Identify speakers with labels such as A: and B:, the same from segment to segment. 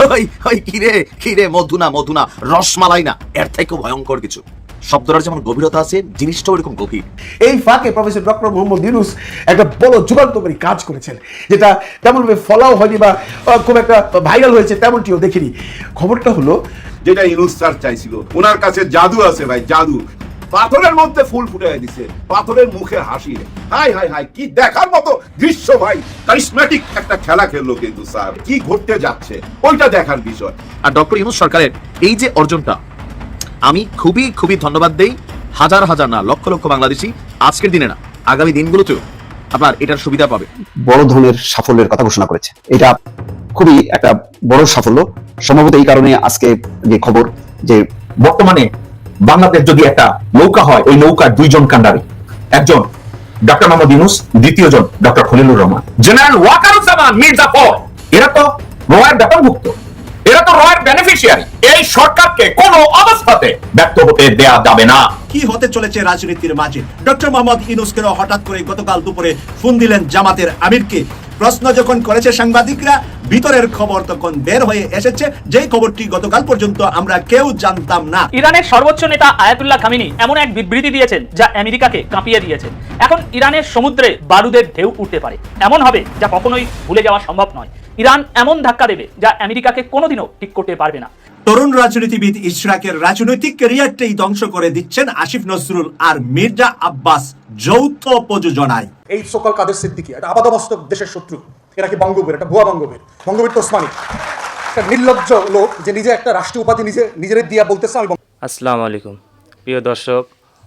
A: ওই ওই কিরে কিরে মধুনা মধুনা রসমালাই না। এর থেকেও ভয়ঙ্কর কিছু। শব্দটার যেমন গভীরতা আছে জিনিসটাও এরকম গভীর।
B: এই ফাঁকে প্রফেসর ডক্টর মোহাম্মদ ইউনুস একটা বড় যুগান্তকারী কাজ করেছেন যেটা তেমনভাবে ফলাও হয়নি বা আহ, খুব একটা ভাইরাল হয়েছে তেমনটিও দেখিনি। খবরটা হলো
C: যেটা ইনুস স্যার চাইছিল ওনার কাছে জাদু আছে ভাই জাদু। পাথরের মধ্যে ফুল ফুটে দিছে পাথরের মুখে হাসি হাই হাই হাই কি দেখার মতো দৃশ্য ভাই। কারিশম্যাটিক একটা খেলা খেললো কিন্তু স্যার। কি ঘটতে যাচ্ছে? ওইটা দেখার বিষয়।
A: আর ডক্টর ইউনুস সরকারের এই যে অর্জনটা আমি খুবই খুবই ধন্যবাদ দেই। হাজার হাজার না লক্ষ লক্ষ বাংলাদেশি আজকের দিনে না আগামী দিনগুলোতেও আপনার এটার সুবিধা পাবে।
D: বড় ধরনের সাফল্যের কথা ঘোষণা করেছে। এটা খুবই একটা বড় সাফল্য। সম্ভবত এই কারণে আজকে যে খবর যে
E: বর্তমানে বাংলাদেশ যদি একটা নৌকা হয়, ওই নৌকার দুইজন কান্ডারি একজন ডক্টর মোহাম্মদ ইউনুস দ্বিতীয় জন ডক্টর খলিলুর রহমান। জেনারেল ওয়াকারুজ্জামান মির্জাফর, এরা তো রয়ের বেতনভুক্ত এরা তো রয়ের বেনিফিশিয়ারি এই সরকারকে কোনো অবস্থাতে ব্যর্থ হতে দেয়া যাবে না।
F: কি হতে চলেছে রাজনীতির মাঝে? ডক্টর মোহাম্মদ ইনুসকেও হঠাৎ করে গতকাল দুপুরে ফোন দিলেন জামাতের আমিরকে। প্রশ্ন যখন করেছে সাংবাদিকরা ভিতরের খবর তখন বের হয়ে এসেছে। যেই খবরটি গতকাল পর্যন্ত আমরা কেউ জানতাম না।
G: ইরানের সর্বোচ্চ নেতা আয়াতুল্লাহ খামিনি এমন এক বিবৃতি দিয়েছেন যা আমেরিকাকে কাঁপিয়ে দিয়েছে। এখন ইরানের সমুদ্রে বারুদের ঢেউ উঠতে পারে। এমন হবে যা কখনোই ভুলে যাওয়া সম্ভব নয়। ইরান এমন ধাক্কা দেবে যা আমেরিকাকে কোনোদিনও ঠিক করতে পারবে না।
F: তরুণ রাজনীতিবিদ ইশরাকের রাজনৈতিক ক্যারিয়ারটাই ধ্বংস করে দিচ্ছেন আসিফ নজরুল আর মির্জা আব্বাস যৌথ প্রযোজনায়।
H: এই সকল কাদের সিদ্দিকি? একটা আপাদমস্তক দেশের শত্রু। এরা কি বঙ্গবীর? একটা ভুয়া বঙ্গবীর। বঙ্গবীর তো ওসমানী। একটা নির্লজ্জ লোক যে নিজে একটা রাষ্ট্রীয় উপাধি নিজে নিজের দিয়া বলতেছে আমি
I: আসসালামু আলাইকুম। প্রিয় দর্শক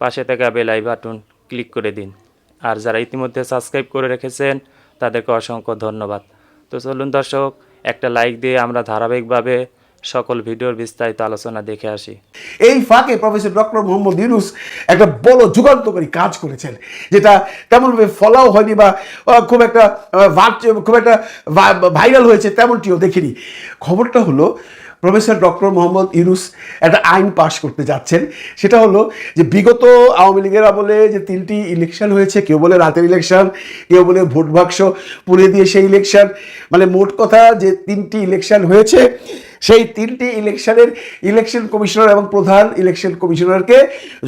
I: পাশে থাকা বেল আই বাটন ক্লিক করে দিন। আর যারা ইতিমধ্যে সাবস্ক্রাইব করে রেখেছেন, তাদেরকে অসংখ্য ধন্যবাদ। তো চলুন দর্শক, একটা লাইক দিয়ে আমরা ধারাবাহিকভাবে সকল ভিডিওর বিস্তারিত আলোচনা দেখে আসি।
B: এই ফাঁকে প্রফেসর ডক্টর মোহাম্মদ ইউনুস একটা বড় যুগান্তকারী কাজ করেছেন, যেটা তেমনভাবে ফলাও হয়নি বা খুব একটা খুব একটা ভাইরাল হয়েছে তেমনটিও দেখিনি। খবরটা হলো প্রফেসর ডক্টর মোহাম্মদ ইউনুস একটা আইন পাশ করতে যাচ্ছেন। সেটা হলো যে বিগত আওয়ামী লীগের আমলে যে তিনটি ইলেকশন হয়েছে, কেউ বলে রাতের ইলেকশন কেউ বলে ভোট বাক্স পুড়ে দিয়ে সেই ইলেকশন মানে মোট কথা যে তিনটি ইলেকশন হয়েছে সেই তিনটি ইলেকশনের, ইলেকশন কমিশনার এবং প্রধান ইলেকশন কমিশনারকে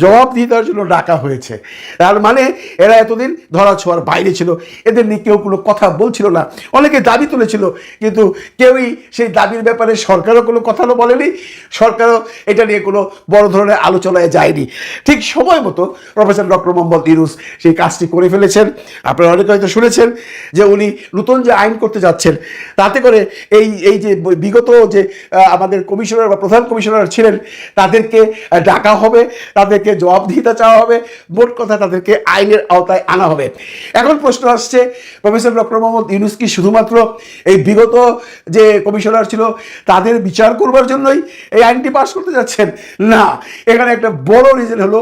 B: জবাবদিহিতার জন্য ডাকা হয়েছে। তার মানে এরা এতদিন ধরা ছোঁয়ার বাইরে ছিল। এদের নিয়ে কেউ কোনো কথা বলছিল না। অনেকে দাবি তুলেছিল, কিন্তু কেউই সেই দাবির ব্যাপারে সরকারও কোনো কথা বলেনি। সরকারও এটা নিয়ে কোনো বড় ধরনের আলোচনায় যায়নি। ঠিক সময় মতো প্রফেসর ডক্টর মোহাম্মদ ইউনুস সেই কাজটি করে ফেলেছেন। আপনারা অনেকে হয়তো শুনেছেন যে উনি নতুন যে আইন করতে যাচ্ছেন, তাতে করে এই এই যে বিগত যে আমাদের কমিশনার বা প্রধান কমিশনার ছিলেন, তাদেরকে ডাকা হবে, তাদেরকে জবাবদিহিতা চাওয়া হবে, মোট কথা তাদেরকে আইনের আওতায় আনা হবে। এখন প্রশ্ন আসছে, প্রফেসর ডক্টর মোহাম্মদ ইউনুস কি শুধুমাত্র এই বিগত যে কমিশনার ছিল, তাদের বিচার করবার জন্যই এই আইনটি পাশ করতে যাচ্ছেন? না, এখানে একটা বড় রিজন হলো,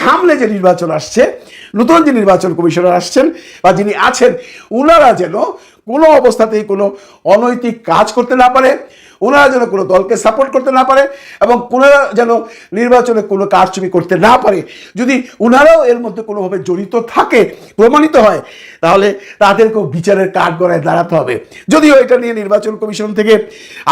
B: সামনে যে নির্বাচন আসছে, নতুন যে নির্বাচন কমিশনার আসছেন বা যিনি আছেন ওনারা যেন কোনো অবস্থাতেই কোনো অনৈতিক কাজ করতে না পারে, ওনারা যেন কোনো দলকে সাপোর্ট করতে না পারে এবং ওনারা যেন নির্বাচনে কোনো কারচুপি করতে না পারে। যদি ওনারাও এর মধ্যে কোনোভাবে জড়িত থাকে, প্রমাণিত হয়, তাহলে তাদেরকেও বিচারের কাঠ গড়ায় দাঁড়াতে হবে। যদিও এটা নিয়ে নির্বাচন কমিশন থেকে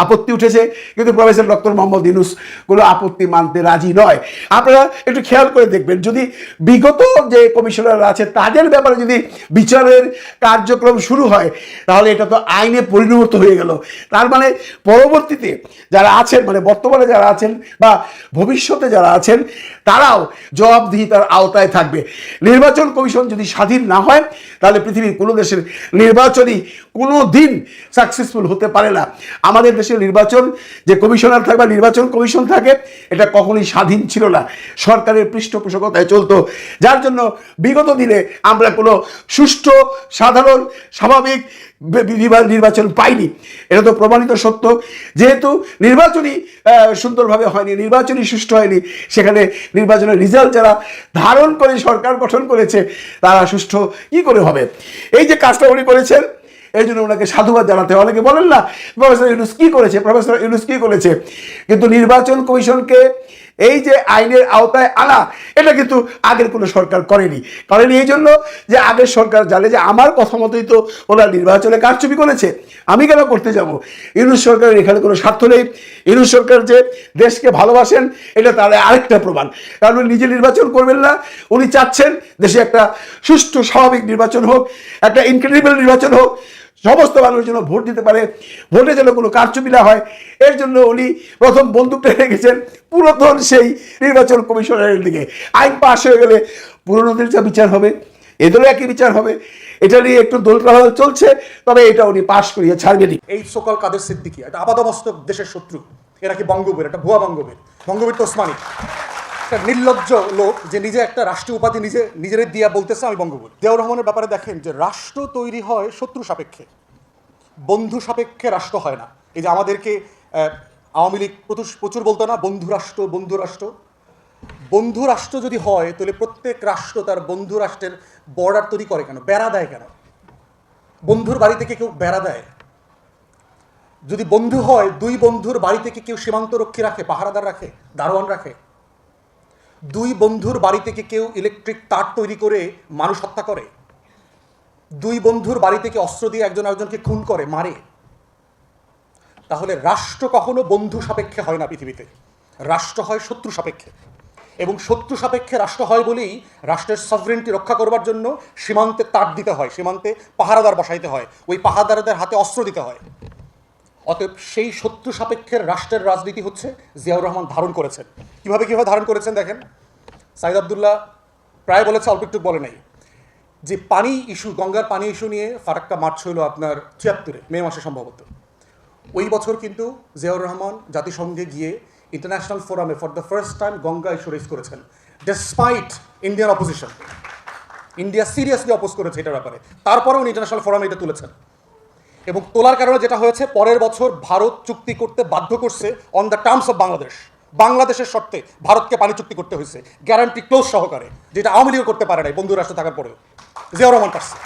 B: আপত্তি উঠেছে, কিন্তু প্রফেসর ডক্টর মোহাম্মদ ইউনুস কোনো আপত্তি মানতে রাজি নয়। আপনারা একটু খেয়াল করে দেখবেন, যদি বিগত যে কমিশনার আছে, তাদের ব্যাপারে যদি বিচারের কার্যক্রম শুরু হয় তাহলে এটা তো আইনে পরিণত হয়ে গেল। তার মানে পরবর্তীতে যারা আছেন মানে বর্তমানে যারা আছেন বা ভবিষ্যতে যারা আছেন, তারাও জবাবদিহিতার আওতায় থাকবে। নির্বাচন কমিশন যদি স্বাধীন না হয়, তাহলে পৃথিবীর কোনো দেশের নির্বাচনই কোনো দিন সাকসেসফুল হতে পারে না। আমাদের দেশের নির্বাচন, যে কমিশনার থাকে বা নির্বাচন কমিশন থাকে, এটা কখনোই স্বাধীন ছিল না। সরকারের পৃষ্ঠপোষকতায় চলতো। যার জন্য বিগত দিনে আমরা কোনো সুষ্ঠু, সাধারণ, স্বাভাবিক নির্বাচন পাইনি। এটা তো প্রমাণিত সত্য। যেহেতু নির্বাচনই সুন্দরভাবে হয়নি, নির্বাচনই সুষ্ঠু হয়নি, সেখানে নির্বাচনের রিজাল্ট যারা ধারণ করে সরকার গঠন করেছে, তারা সুষ্ঠু কি করে হবে? এই যে কাজটা উনি করেছেন, এই জন্য ওনাকে সাধুবাদ জানাতে। অনেকে বলেন না, প্রফেসর ইউনুস কী করেছে? প্রফেসর ইউনুস কী করেছে? কিন্তু নির্বাচন কমিশনকে এই যে আইনের আওতায় আনা, এটা কিন্তু আগের কোনো সরকার করেনি। করেনি এই জন্য যে আগের সরকার জানে যে আমার কথা মতোই তো ওরা নির্বাচনে কারচুপি করেছে। আমি কেন করতে যাব? ইউনুস সরকারের এখানে কোনো স্বার্থ নেই। ইউনুস সরকার যে দেশকে ভালোবাসেন, এটা তার আরেকটা প্রমাণ। কারণ উনি নিজে নির্বাচন করবেন না, উনি চাচ্ছেন দেশে একটা সুষ্ঠু, স্বাভাবিক নির্বাচন হোক, একটা ইনক্রেডিবল নির্বাচন হোক। সমস্ত মানুষ যেন ভোট দিতে পারে, ভোটে যেন কোনো কারচুপি হয়। এর জন্য উনি প্রথম বন্দুকটা রেখেছেন পুরাতন সেই নির্বাচন কমিশনারের দিকে। আইন পাশ হয়ে গেলে পুরনোদের যা বিচার হবে এদেরও একই বিচার হবে। এটা নিয়ে একটু দোলকাল চলছে, তবে এটা উনি পাশ করিয়ে ছাড়বেনই।
H: এই সকল কাদের সিদ্দিকি একটা আপাদমস্তক দেশের শত্রু, এরা কি বঙ্গবীর একটা ভুয়া বঙ্গবীর? বঙ্গবীর তো ওসমানী। একটা নির্লজ্জ লোক যে নিজে একটা রাষ্ট্রীয় উপাধি নিজে, নিজের দিয়া বলতেছে আমি বঙ্গবীর জিয়াউর রহমানের ব্যাপারে দেখেন যে রাষ্ট্র তৈরি হয় শত্রু সাপেক্ষে। বন্ধু সাপেক্ষে রাষ্ট্র হয় না। এই যে আমাদেরকে আওয়ামী লীগ প্রচুর বলতো না, বন্ধু রাষ্ট্র বন্ধু রাষ্ট্র। বন্ধু রাষ্ট্র যদি হয়, তাহলে প্রত্যেক রাষ্ট্র তার বন্ধু রাষ্ট্রের বর্ডার তৈরি করে কেন? বেড়া দেয় কেন? বন্ধুর বাড়ি থেকে কেউ বেড়া দেয়? যদি বন্ধু হয়, দুই বন্ধুর বাড়ি থেকে কেউ সীমান্ত রক্ষী রাখে, পাহারাদার রাখে, দারোয়ান রাখে? দুই বন্ধুর বাড়ি থেকে কেউ ইলেকট্রিক তার তৈরি করে মানুষ হত্যা করে? দুই বন্ধুর বাড়ি থেকে অস্ত্র দিয়ে একজন একজনকে খুন করে, মারে? তাহলে রাষ্ট্র কখনো বন্ধু সাপেক্ষে হয় না পৃথিবীতে। রাষ্ট্র হয় শত্রু সাপেক্ষে। এবং শত্রু সাপেক্ষে রাষ্ট্র হয় বলেই রাষ্ট্রের সভরেন্টি রক্ষা করবার জন্য সীমান্তে তার দিতে হয়, সীমান্তে পাহারাদার বসাইতে হয়। ওই পাহারাদারদের হাতে অস্ত্র দিতে হয়। অতএব সেই শত্রু সাপেক্ষের রাষ্ট্রের রাজনীতি হচ্ছে জিয়াউর রহমান ধারণ করেছেন। কীভাবে কীভাবে ধারণ করেছেন দেখেন? সাইদ আবদুল্লাহ প্রায় বলেছে, অল্প একটু বলে নাই। যে পানি ইস্যু, গঙ্গার পানি ইস্যু নিয়ে ফারাক্কা মার্চ হলো আপনার ছিয়াত্তরে, মে মাসে সম্ভবত। ওই বছর কিন্তু জিয়াউর রহমান জাতিসংঘে গিয়ে ইন্টারন্যাশনাল ফোরামে for the first time Ganga issue raise করেছেন despite Indian opposition India seriously oppose করেছে এটার ব্যাপারে। তারপরে উনি ইন্টারন্যাশনাল ফোরামে এটা তুলেছেন। এবং তোলার কারণে যেটা হয়েছে, পরের বছর ভারত চুক্তি করতে বাধ্য করছে on the terms of Bangladesh বাংলাদেশের শর্তে ভারতকে পানি চুক্তি করতে হয়েছে গ্যারান্টি ক্লোজ সহকারে, যেটা আওয়ামী লীগও করতে পারে নাই বন্ধু রাষ্ট্র থাকার পরেও। জিয়াউর রহমান পারছে।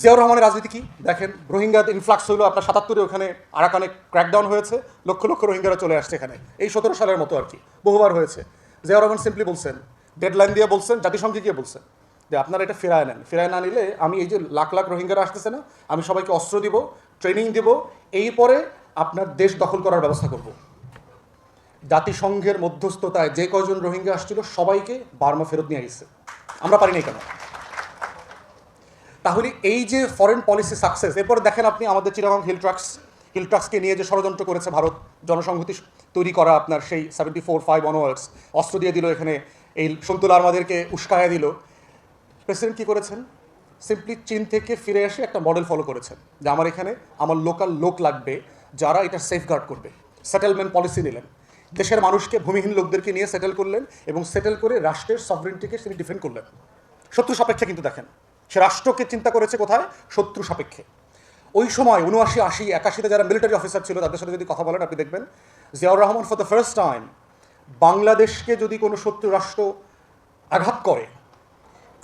H: জিয়াউর রহমানের রাজনীতি কি? দেখেন, রোহিঙ্গাদের ইনফ্লাক্স হলো আপনার সাতাত্তরে, ওখানে আরাকানে ক্র্যাকডাউন হয়েছে, লক্ষ লক্ষ রোহিঙ্গারা চলে আসছে এখানে। এই সতেরো সালের মতো আর কি, বহুবার হয়েছে। জিয়াউর রহমান সিম্পলি বলছেন ডেডলাইন দিয়ে বলছেন, জাতিসংঘে গিয়ে বলছেন। যে আপনারা এটা ফেরায় নেন। ফেরায় না নিলে আমি এই যে লাখ লাখ রোহিঙ্গারা আসতেছে না, আমি সবাইকে অস্ত্র দিব ট্রেনিং দিব, এই পরে আপনার দেশ দখল করার ব্যবস্থা করব। জাতিসংঘের মধ্যস্থতায় যে কয়জন রোহিঙ্গা আসছিল সবাইকে বার্মা ফেরত নিয়ে গেছে। আমরা পারি নাই কেন? তাহলে এই যে ফরেন পলিসি সাকসেস এরপর দেখেন আপনি আমাদের চিরাগং হিল ট্রাক্স হিল ট্রাক্সকে নিয়ে যে ষড়যন্ত্র করেছে ভারত, জনসংহতি তৈরি করা আপনার সেই সেভেন্টি ফোর ফাইভ অনওয়ার্ডস অস্ত্র দিয়ে দিল এখানে, এই সন্তুল আর্মাদেরকে উস্কায়া দিল। প্রেসিডেন্ট কী করেছেন? সিম্পলি চীন থেকে ফিরে এসে একটা মডেল ফলো করেছেন যে আমার এখানে আমার লোকাল লোক লাগবে যারা এটা সেফগার্ড করবে। সেটেলমেন্ট পলিসি নিলেন। দেশের মানুষকে, ভূমিহীন লোকদেরকে নিয়ে সেটেল করলেন এবং সেটেল করে রাষ্ট্রের সভরেন্টিকে তিনি ডিফেন্ড করলেন। শত্রু সাপেক্ষে কিন্তু দেখেন, সে রাষ্ট্রকে চিন্তা করেছে কোথায়? শত্রু সাপেক্ষে। ওই সময় উনআশি, আশি, একাশিতে যারা মিলিটারি অফিসার ছিল, তাদের সাথে যদি কথা বলেন, আপনি দেখবেন Ziaur Rahman for the first time বাংলাদেশকে যদি কোনো শত্রু রাষ্ট্র আঘাত করে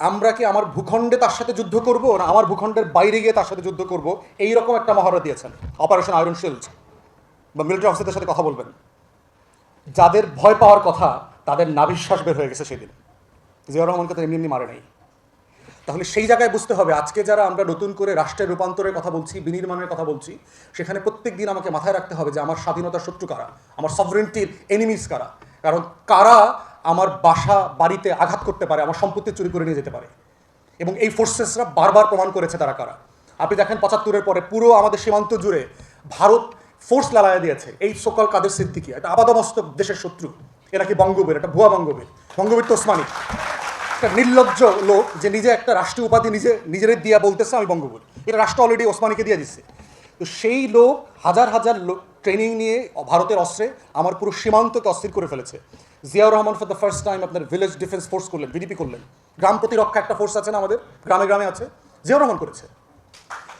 H: আমরা কি আমার ভূখণ্ডে তার সাথে যুদ্ধ করব না আমার ভূখণ্ডের বাইরে গিয়ে তার সাথে যুদ্ধ করব? এই রকম একটা মহড়া দিয়েছেন অপারেশন আয়রন শিল্ড বা মিলিটারি অফিসারদের সাথে কথা বলবেন। যাদের ভয় পাওয়ার কথা, তাদের নাবিশ্বাস বের হয়ে গেছে সেদিন। জিয়াউর রহমানকে তো এমনি এমনি মারে নাই। তাহলে সেই জায়গায় বুঝতে হবে, আজকে যারা আমরা নতুন করে রাষ্ট্রের রূপান্তরের কথা বলছি, বিনির্মাণের কথা বলছি, সেখানে প্রত্যেক দিন আমাকে মাথায় রাখতে হবে যে আমার স্বাধীনতার শত্রু কারা? আমার সভরেন্টির এনিমিস কারা? কারণ কারা আমার বাসা বাড়িতে আঘাত করতে পারে, আমার সম্পত্তি চুরি করে নিয়ে যেতে পারে। এবং এই ফোর্সেসরা বারবার প্রমাণ করেছে তারা কারা। আপনি দেখেন পঁচাত্তরের পরে পুরো আমাদের সীমান্ত জুড়ে ভারত ফোর্স লাগাইয়া দিয়েছে। এই সকল কাদের সিদ্দিকি? এটা আপাদমস্তক দেশের শত্রু। এরা কি বঙ্গবীর? এটা ভুয়া বঙ্গবীর। বঙ্গবীর তো ওসমানী। একটা নির্লজ্জ লোক যে নিজে একটা রাষ্ট্রীয় উপাধি নিজে, নিজের দিয়া বলতেছে, আমি বঙ্গবীর। এটা রাষ্ট্র অলরেডি ওসমানীকে দিয়ে দিচ্ছে তো সেই লোক হাজার হাজার লোক ট্রেনিং নিয়ে ভারতের অস্ত্রে আমার পুরো সীমান্তকে অস্থির করে ফেলেছে। Ziaur Rahman for the first time আপনার ভিলেজ ডিফেন্স ফোর্স করলেন ভিডিপি করলেন। গ্রাম প্রতিরক্ষা একটা ফোর্স আছে না আমাদের? গ্রামে গ্রামে আছে। জিয়াউর রহমান করেছে।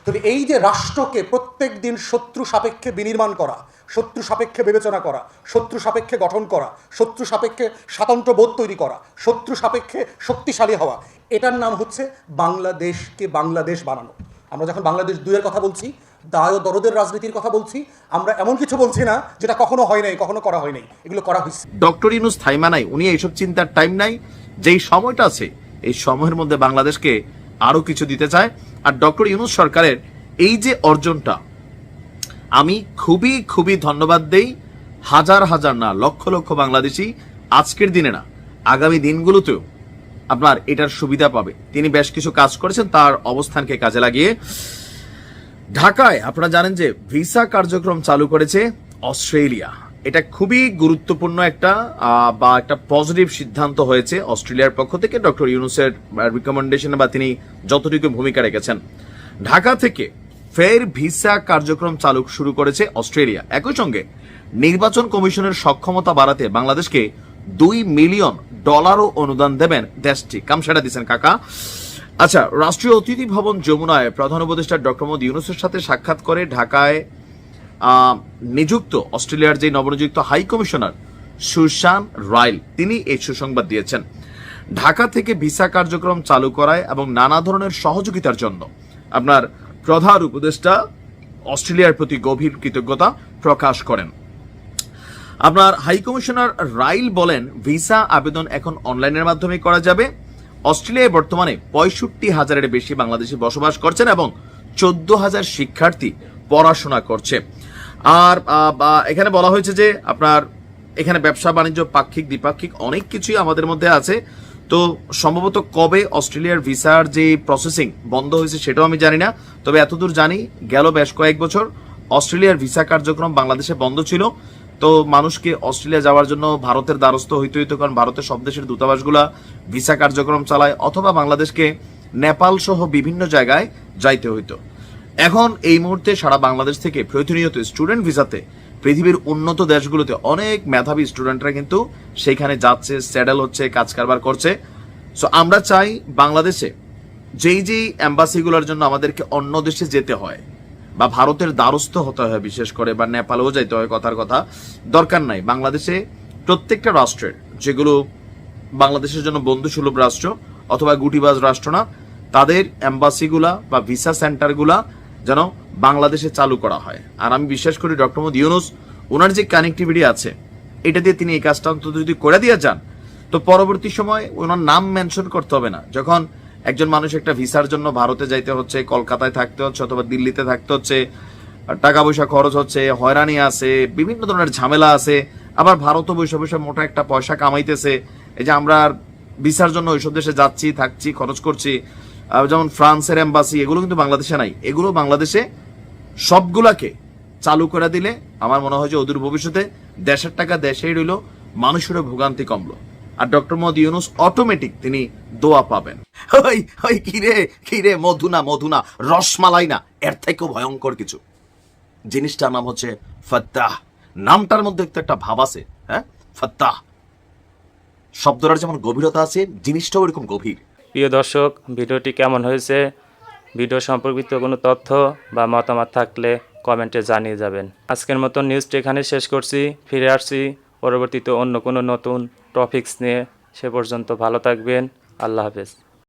H: তবে এই যে রাষ্ট্রকে প্রত্যেক দিন শত্রু সাপেক্ষে বিনির্মাণ করা, শত্রু সাপেক্ষে বিবেচনা করা, শত্রু সাপেক্ষে গঠন করা, শত্রু সাপেক্ষে স্বাতন্ত্র বোধ তৈরি করা, শত্রু সাপেক্ষে শক্তিশালী হওয়া, এটার নাম হচ্ছে বাংলাদেশকে বাংলাদেশ বানানো। আমরা যখন বাংলাদেশ দুইয়ের কথা বলছি দায় ও দরদের রাজনীতির কথা বলছি, আমরা এমন কিছু বলছি না যেটা কখনো হয় নাই, কখনো করা হয় নাই। এগুলো করা হয়েছে
A: ডক্টর ইনুস থাইমা নাই, উনি এইসব চিন্তার টাইম নাই। যেই সময়টা আছে, এই সময়ের মধ্যে বাংলাদেশকে আরও কিছু দিতে চায়। আর ডক্টর ইউনুস সরকারের এই যে অর্জনটা, আমি খুবই খুবই ধন্যবাদ দেই। হাজার হাজার না, লক্ষ লক্ষ বাংলাদেশি আজকের দিনে না, আগামী দিনগুলোতেও আপনার এটার সুবিধা পাবে। তিনি বেশ কিছু কাজ করেছেন, তার অবস্থানকে কাজে লাগিয়ে। ঢাকায় আপনারা জানেন যে ভিসা কার্যক্রম চালু করেছে অস্ট্রেলিয়া। এটা খুবই গুরুত্বপূর্ণ একটা বা একটা পজিটিভ সিদ্ধান্ত হয়েছে অস্ট্রেলিয়ার পক্ষ থেকে ডক্টর ইউনুসের রিকমেন্ডেশন বা তিনি যতটুকু ভূমিকা রেখেছেন। ঢাকা থেকে ফের ভিসা কার্যক্রম চালু শুরু করেছে অস্ট্রেলিয়া। একই সঙ্গে নির্বাচন কমিশনের সক্ষমতা বাড়াতে বাংলাদেশকে দুই মিলিয়ন ডলারও অনুদান দেবেন দেশটি। কামসাটা দিচ্ছেন কাকা। আচ্ছা রাষ্ট্রীয় অতিথি ভবন যমুনায় প্রধান উপদেষ্টা ডক্টর মোহাম্মদ ইউনুসের সাথে সাক্ষাৎ করে ঢাকায় নিযুক্ত অস্ট্রেলিয়ার যে নবনিযুক্ত হাই কমিশনার সুশান রাইল, তিনি এই সুসংবাদ দিয়েছেন। ঢাকা থেকে ভিসা কার্যক্রম চালু করায় এবং নানা ধরনের সহযোগিতার জন্য। আপনার প্রধান উপদেষ্টা অস্ট্রেলিয়ার প্রতি গভীর কৃতজ্ঞতা প্রকাশ করেন। আপনার হাই কমিশনার রাইল বলেন, ভিসা আবেদন এখন অনলাইনের মাধ্যমে করা যাবে। অস্ট্রেলিয়ায় বর্তমানে পঁয়ষট্টি হাজারের বেশি বাংলাদেশি বসবাস করছেন এবং চোদ্দ হাজার শিক্ষার্থী পড়াশোনা করছে। আর এখানে বলা হয়েছে যে আপনার এখানে ব্যবসা, বাণিজ্য, পাক্ষিক, দ্বিপাক্ষিক অনেক কিছুই আমাদের মধ্যে আছে। তো সম্ভবত কবে অস্ট্রেলিয়ার ভিসার যে প্রসেসিং বন্ধ হয়েছে সেটাও আমি জানি না। তবে এতদূর জানি গেল বেশ কয়েক বছর অস্ট্রেলিয়ার ভিসা কার্যক্রম বাংলাদেশে বন্ধ ছিল। তো মানুষকে অস্ট্রেলিয়া যাওয়ার জন্য ভারতের দ্বারস্থ হইতে হইতো, কারণ ভারতের সব দেশের দূতাবাসগুলা ভিসা কার্যক্রম চালায়, অথবা বাংলাদেশকে নেপাল সহ বিভিন্ন জায়গায় যাইতে হইতো। এখন এই মুহূর্তে সারা বাংলাদেশ থেকে প্রতিনিয়ত স্টুডেন্ট ভিসাতে পৃথিবীর উন্নত দেশগুলোতে অনেক মেধাবী স্টুডেন্টরা কিন্তু সেখানে যাচ্ছে, স্যাডেল হচ্ছে, কাজ কারবার করছে। সো আমরা চাই বাংলাদেশে যেই যেই অ্যাম্বাসিগুলোর জন্য আমাদেরকে অন্য দেশে যেতে হয় বা ভারতের দ্বারস্থ হতে হয়, বিশেষ করে, বা নেপালেও যাইতে হয় কথার কথা। দরকার নাই। বাংলাদেশে প্রত্যেকটা রাষ্ট্রের যেগুলো বাংলাদেশের জন্য বন্ধুসুলভ রাষ্ট্র অথবা গুটিবাজ রাষ্ট্র না, তাদের অ্যাম্বাসিগুলা বা ভিসা সেন্টারগুলা যেন বাংলাদেশে চালু করা হয়। আর আমি বিশ্বাস করি ডক্টর মোহাম্মদ ইউনুস ওনার যে কানেক্টিভিটি আছে, এটা দিয়ে তিনি এই কাজটা অন্তত যদি করে দিয়ে যান, তো পরবর্তী সময় ওনার নাম মেনশন করতে হবে না। যখন একজন মানুষ একটা ভিসার জন্য ভারতে যাইতে হচ্ছে, কলকাতায় থাকতে হচ্ছে অথবা দিল্লিতে থাকতে হচ্ছে টাকা পয়সা খরচ হচ্ছে, হয়রানি আছে, বিভিন্ন ধরনের ঝামেলা আছে, আবার ভারতও বৈশা বৈশা মোটা একটা পয়সা কামাইতেছে। এই যে আমরা ভিসার জন্য ওইসব দেশে যাচ্ছি, থাকছি, খরচ করছি যেমন ফ্রান্সের এম্বাসি, এগুলো কিন্তু বাংলাদেশে নাই। এগুলো বাংলাদেশে সবগুলাকে চালু করে দিলে আমার মনে হয় যে অদূর ভবিষ্যতে দেশের টাকা দেশেই রইল, মানুষেরও ভোগান্তি কমলো। আর ডক্টর মোহাম্মদ ইউনুস অটোমেটিক তিনি দোয়া পাবেন। ওই ওই কিরে কিরে মধুনা মধুনা রসমালাই না এর থেকেও ভয়ঙ্কর কিছু। জিনিসটার নাম হচ্ছে ফত্তাহ। নামটার মধ্যে তো একটা ভাব আছে হ্যাঁ? ফত্তাহ। শব্দটার যেমন গভীরতা আছে জিনিসটাও এরকম গভীর।
I: প্রিয় দর্শক ভিডিওটি কেমন হয়েছে? ভিডিও সম্পর্কিত কোনো তথ্য বা মতামত থাকলে কমেন্টে জানিয়ে যাবেন। আজকের মতো নিউজটি এখানে শেষ করছি ফিরে আসছি। পরবর্তীতে অন্য কোনো নতুন টপিকস নিয়ে সে পর্যন্ত ভালো থাকবেন। আল্লাহ হাফেজ।